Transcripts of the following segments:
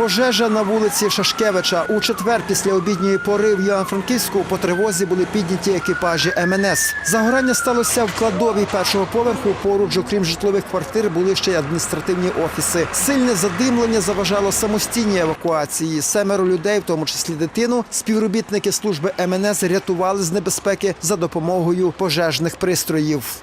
Пожежа на вулиці Шашкевича. У четвер після обідньої пори в Івано-Франківську по тривозі були підняті екіпажі МНС. Загорання сталося в кладовій першого поверху. Поруч, окрім житлових квартир, були ще й адміністративні офіси. Сильне задимлення заважало самостійній евакуації. Семеро людей, в тому числі дитину, співробітники служби МНС рятували з небезпеки за допомогою пожежних пристроїв.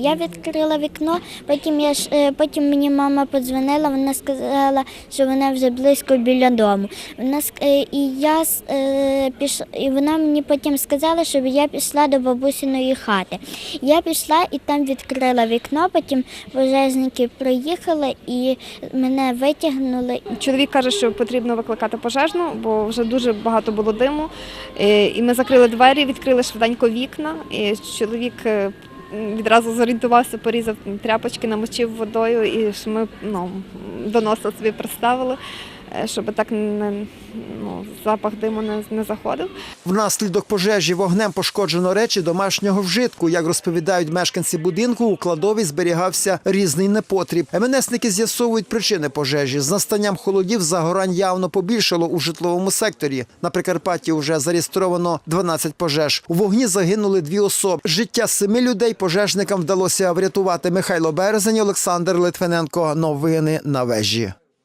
Я відкрила вікно, потім я е, потім мені мама подзвонила, вона сказала, що вона вже близько біля дому. Вона е, і я е, і вона мені потім сказала, щоб я пішла до бабусиної хати. Я пішла і там відкрила вікно, потім пожежники приїхали і мене витягнули. Чоловік каже, що потрібно викликати пожежну, бо вже дуже багато було диму. І ми закрили двері, відкрили швиденько вікна. І чоловік відразу зорієнтувався, порізав тряпочки, намочив водою, і ж ми ну, до носа собі представили, е, щоб так не, ну, запах диму не, не заходив. Внаслідок пожежі вогнем пошкоджено речі домашнього вжитку. Як розповідають мешканці будинку, у кладові зберігався різний непотріб. МНСники з'ясовують причини пожежі. З настанням холодів загорань явно побільшало у житловому секторі. На Прикарпатті вже зареєстровано 12 пожеж. У вогні загинули дві особи. Життя семи людей пожежникам вдалося врятувати Михайло Березень, Олександр Литвиненко. Новини на вежі.